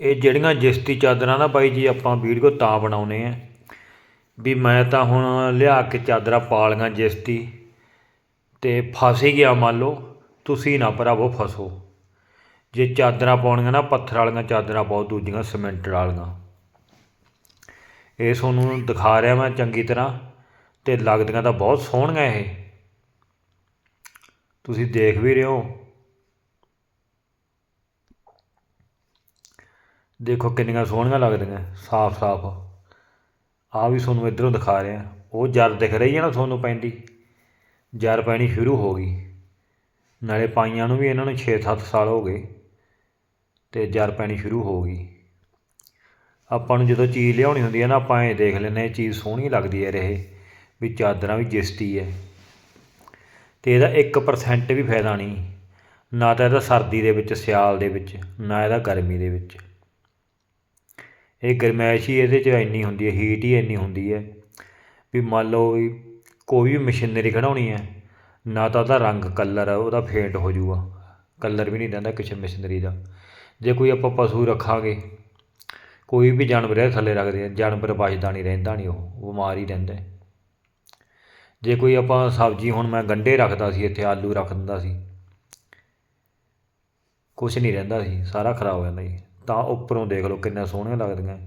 ਇਹ ਜਿਹੜੀਆਂ ਜਿਸਤੀ ਚਾਦਰਾਂ ਨਾ ਬਾਈ ਜੀ, ਆਪਾਂ ਵੀਡੀਓ ਤਾਂ ਬਣਾਉਨੇ ਆ। ਵੀ ਮੈਂ ਤਾਂ ਹੁਣ ਲਿਆ ਕੇ ਚਾਦਰਾਂ ਪਾ ਪਾਲੀਆਂ ਜਿਸਤੀ ਤੇ ਫਸ ਹੀ ਗਿਆ ਮੰਨ ਲਓ, ਤੁਸੀਂ ਨਾ ਭਰਾਵੋ ਫਸੋ। ਜੇ ਚਾਦਰਾਂ ਪਾਉਣੀਆਂ ਨਾ, ਪੱਥਰ ਵਾਲੀਆਂ ਚਾਦਰਾਂ ਪਾਓ, ਦੂਜੀਆਂ ਸੀਮੈਂਟ ਵਾਲੀਆਂ। ਇਹ ਤੁਹਾਨੂੰ ਦਿਖਾ ਰਿਹਾ ਮੈਂ ਚੰਗੀ ਤਰ੍ਹਾਂ ਤੇ ਲੱਗਦੀਆਂ ਤਾਂ ਬਹੁਤ ਸੋਹਣੀਆਂ ਇਹ। ਤੁਸੀਂ ਦੇਖ ਵੀ ਰਹੇ ਹੋ। ਦੇਖੋ ਕਿੰਨੀਆਂ ਸੋਹਣੀਆਂ ਲੱਗਦੀਆਂ, ਸਾਫ਼ ਸਾਫ਼। ਆ ਵੀ ਤੁਹਾਨੂੰ ਇਧਰੋਂ ਦਿਖਾ ਰਿਹਾ, ਉਹ ਜਰ ਦਿਖ ਰਹੀ ਹੈ ਨਾ ਤੁਹਾਨੂੰ ਪੈਂਦੀ। ਜਰ ਪੈਣੀ ਸ਼ੁਰੂ ਹੋ ਗਈ। ਨਾਲੇ ਪਾਈਆਂ ਨੂੰ ਵੀ ਇਹਨਾਂ ਨੂੰ 6-7 ਸਾਲ ਹੋ ਗਏ ਤੇ ਜਰ ਪੈਣੀ ਸ਼ੁਰੂ ਹੋ ਗਈ। ਆਪਾਂ ਨੂੰ ਜਦੋਂ ਚੀਜ਼ ਲਿਆਉਣੀ ਹੁੰਦੀ ਹੈ ਨਾ, ਆਪਾਂ ਇਹ ਦੇਖ ਲੈਂਦੇ ਹਾਂ ਚੀਜ਼ ਸੋਹਣੀ ਲੱਗਦੀ ਹੈ ਰਹੇ ਵੀ ਚਾਦਰਾਂ ਵੀ ਜਿਸਤੀ ਹੈ। ਤੇ ਇਹਦਾ 1% ਵੀ ਫਾਇਦਾ ਨਹੀਂ, ਨਾ ਤਾਂ ਇਹਦਾ ਸਰਦੀ ਦੇ ਵਿੱਚ, ਸਿਆਲ ਦੇ ਵਿੱਚ, ਨਾ ਇਹਦਾ ਗਰਮੀ ਦੇ ਵਿੱਚ। ਇਹ ਗਰਮੈਸ਼ ਹੀ ਇਹਦੇ 'ਚ ਇੰਨੀ ਹੁੰਦੀ ਹੈ ਹੀਟ ਹੀ ਇੰਨੀ ਹੁੰਦੀ ਹੈ ਵੀ ਮੰਨ ਲਓ ਵੀ ਕੋਈ ਵੀ ਮਸ਼ੀਨਰੀ ਖੜਾਉਣੀ ਹੈ, ਨਾ ਤਾਂ ਉਹਦਾ ਰੰਗ ਕਲਰ ਉਹਦਾ ਫੇਂਟ ਹੋ ਜੂਗਾ ਕਲਰ ਵੀ ਨਹੀਂ ਰਹਿੰਦਾ ਕਿਸੇ ਮਸ਼ੀਨਰੀ ਦਾ। ਜੇ ਕੋਈ ਆਪਾਂ ਪਸ਼ੂ ਰੱਖਾਂਗੇ, ਕੋਈ ਵੀ ਜਾਨਵਰ ਇਹ ਥੱਲੇ ਰੱਖਦੇ ਆ, ਜਾਨਵਰ ਬਚਦਾ ਨਹੀਂ, ਰਹਿੰਦਾ ਨਹੀਂ ਉਹ ਬਿਮਾਰ ਹੀ ਰਹਿੰਦਾ ਜੇ ਕੋਈ ਆਪਾਂ ਸਬਜ਼ੀ, ਹੁਣ ਮੈਂ ਗੰਢੇ ਰੱਖਦਾ ਸੀ, ਇੱਥੇ ਆਲੂ ਰੱਖ ਦਿੰਦਾ ਸੀ, ਕੁਛ ਨਹੀਂ ਰਹਿੰਦਾ ਸੀ, ਸਾਰਾ ਖਰਾਬ ਹੋ ਜਾਂਦਾ ਜੀ ਤਾਂ ਉੱਪਰੋਂ ਦੇਖ ਲਓ ਕਿੰਨਾ ਸੋਹਣੀਆਂ ਲੱਗਦੀਆਂ।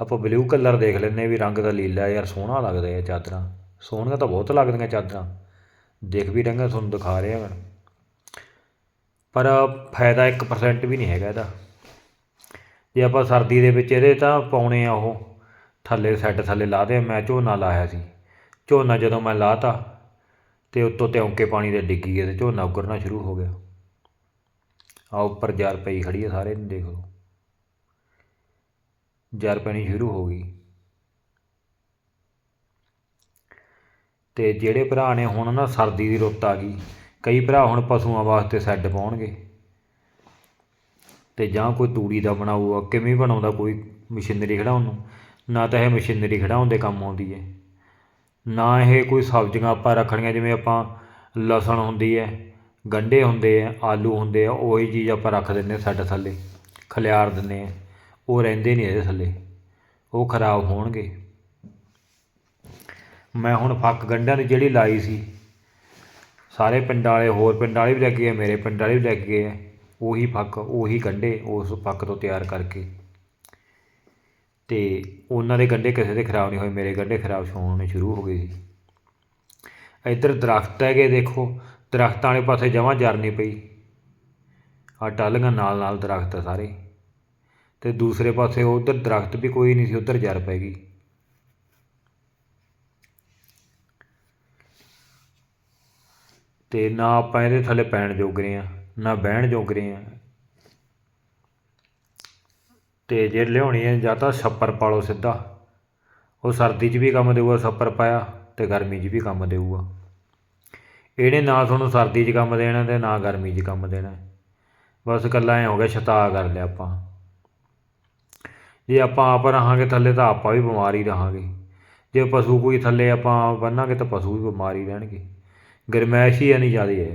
ਆਪਾਂ ਬਲੂ ਕਲਰ ਦੇਖ ਲੈਂਦੇ ਵੀ ਰੰਗ ਦਾ ਲੀਲਾ ਯਾਰ ਸੋਹਣਾ ਲੱਗਦਾ ਹੈ ਚਾਦਰਾਂ। ਸੋਹਣੀਆਂ ਤਾਂ ਬਹੁਤ ਲੱਗਦੀਆਂ ਚਾਦਰਾਂ। ਦੇਖ ਵੀ ਰੰਗਾ ਤੁਹਾਨੂੰ ਦਿਖਾ ਰਿਹਾ ਮੈਂ। ਪਰ ਫਾਇਦਾ 1% ਵੀ ਨਹੀਂ ਹੈਗਾ ਇਹਦਾ। ਜੇ ਆਪਾਂ ਸਰਦੀ ਦੇ ਵਿੱਚ ਇਹਦੇ ਤਾਂ ਪਾਉਣੇ ਆ ਉਹ, ਥੱਲੇ ਸੈੱਟ ਥੱਲੇ ਲਾ ਦੇ, ਮੈਂ ਝੋਨਾ ਲਾਇਆ ਸੀ। ਝੋਨਾ ਜਦੋਂ ਮੈਂ ਲਾਤਾ ਤੇ ਉੱਤੋਂ ਤਿਉਂਕੇ ਪਾਣੀ ਦੇ ਡਿੱਗੀ ਗਏ ਤੇ ਝੋਨਾ ਉੱਗਰਨਾ ਸ਼ੁਰੂ ਹੋ ਗਿਆ। ਆ ਉੱਪਰ ਜਰ ਪਈ ਖੜੀ ਹੈ ਸਾਰੇ ਨੂੰ ਦੇਖ ਲਓ। ਜਰ ਪੈਣੀ ਸ਼ੁਰੂ ਹੋ ਗਈ। ਤੇ ਜਿਹੜੇ ਭਰਾ ਨੇ ਹੁਣ ਨਾ ਸਰਦੀ ਦੀ ਰੁੱਤ ਆ ਗਈ, ਕਈ ਭਰਾ ਹੁਣ ਪਸ਼ੂਆਂ ਵਾਸਤੇ ਸੈੱਡ ਪਾਉਣਗੇ। ਤੇ ਜਾਂ ਕੋਈ ਤੂੜੀ ਦਾ ਬਣਾਊਗਾ, ਕਿਵੇਂ ਬਣਾਉਂਦਾ ਕੋਈ ਮਸ਼ੀਨਰੀ ਖੜਾਉਣ ਨੂੰ? ਨਾ ਤਾਂ ਇਹ ਮਸ਼ੀਨਰੀ ਖੜਾਉਣ ਦੇ ਕੰਮ ਆਉਂਦੀ ਹੈ। ਨਾ ਇਹ ਕੋਈ ਸਬਜ਼ੀਆਂ ਆਪਾਂ ਰੱਖਣੀਆਂ, ਜਿਵੇਂ ਆਪਾਂ ਲਸਣ ਹੁੰਦੀ ਹੈ, ਗੰਢੇ ਹੁੰਦੇ ਆ ਆਲੂ ਹੁੰਦੇ ਆ, ਉਹੀ ਚੀਜ਼ ਆਪਾਂ ਰੱਖ ਦਿੰਦੇ ਸਾਡੇ ਥੱਲੇ, ਖਲਿਆਰ ਦਿੰਦੇ ਆ ਉਹ ਰਹਿੰਦੇ ਨਹੀਂ ਇਹਦੇ ਥੱਲੇ। ਉਹ ਖਰਾਬ ਹੋਣਗੇ। ਮੈਂ ਹੁਣ ਫੱਕ ਗੰਢਾਂ ਦੀ ਜਿਹੜੀ ਲਾਈ ਸੀ, ਸਾਰੇ ਪਿੰਡ ਵਾਲੇ, ਹੋਰ ਪਿੰਡ ਵਾਲੇ ਵੀ ਲੈ ਕੇ ਗਏ, ਮੇਰੇ ਪਿੰਡ ਵਾਲੇ ਵੀ ਲੈ ਕੇ ਗਏ ਆ ਉਹੀ ਫੱਕ, ਉਹੀ ਗੰਢੇ ਉਸ ਫੱਕ ਤੋਂ ਤਿਆਰ ਕਰਕੇ। ਤੇ ਉਹਨਾਂ ਦੇ ਗੰਢੇ ਕਿਸੇ ਦੇ ਖਰਾਬ ਨਹੀਂ ਹੋਏ, ਮੇਰੇ ਗੰਢੇ ਖਰਾਬ ਹੋਣੇ ਸ਼ੁਰੂ ਹੋ ਗਏ ਸੀ। ਇੱਧਰ ਦਰਖਤ ਹੈਗੇ ਦੇਖੋ, ਦਰਖਤਾਂ ਵਾਲੇ ਪਾਸੇ ਜਮਾਂ ਜਰਨੀ ਪਈ। ਆ ਟਾਲੀਆਂ ਨਾਲ ਨਾਲ ਦਰਖਤ ਸਾਰੇ। ਤੇ ਦੂਸਰੇ ਪਾਸੇ ਉਧਰ ਦਰਖਤ ਵੀ ਕੋਈ ਨਹੀਂ ਸੀ, ਉਧਰ ਜਰ ਪੈ ਗਈ। ਤੇ ਨਾ ਆਪਾਂ ਇਹਦੇ ਥੱਲੇ ਪੈਣ ਜੋਗ ਰਹੇ ਆ, ਨਾ ਬਹਿਣ ਜੋਗ ਰਹੇ ਆ। ਤੇ ਜੇ ਲਿਆਉਣੀ ਹੈ ਜਾਂ ਤਾਂ ਛੱਪਰ ਪਾ ਲਓ ਸਿੱਧਾ। ਉਹ ਸਰਦੀ 'ਚ ਵੀ ਕੰਮ ਦੇਊਗਾ, ਛੱਪਰ ਪਾਇਆ ਤੇ ਗਰਮੀ 'ਚ ਵੀ ਕੰਮ ਦੇਊਗਾ। ਇਹਨੇ ਨਾ ਤੁਹਾਨੂੰ ਸਰਦੀ 'ਚ ਕੰਮ ਦੇਣਾ ਤੇ ਨਾ ਗਰਮੀ 'ਚ ਕੰਮ ਦੇਣਾ। ਬਸ ਇਕੱਲਾ ਐ ਹੋ ਗਿਆ ਛਤਾ ਕਰ ਲਿਆ ਆਪਾਂ। ਜੇ ਆਪਾਂ ਆਪ ਰਹਾਂਗੇ ਥੱਲੇ ਤਾਂ ਆਪਾਂ ਵੀ ਬਿਮਾਰ ਹੀ ਰਹਾਂਗੇ। ਜੇ ਪਸ਼ੂ ਕੋਈ ਥੱਲੇ ਆਪਾਂ ਬੰਨਾਂਗੇ ਤਾਂ ਪਸ਼ੂ ਵੀ ਬਿਮਾਰ ਹੀ ਰਹਿਣਗੇ। ਗਰਮੈਸ਼ ਹੀ ਇੰਨੀ ਜ਼ਿਆਦਾ ਹੈ।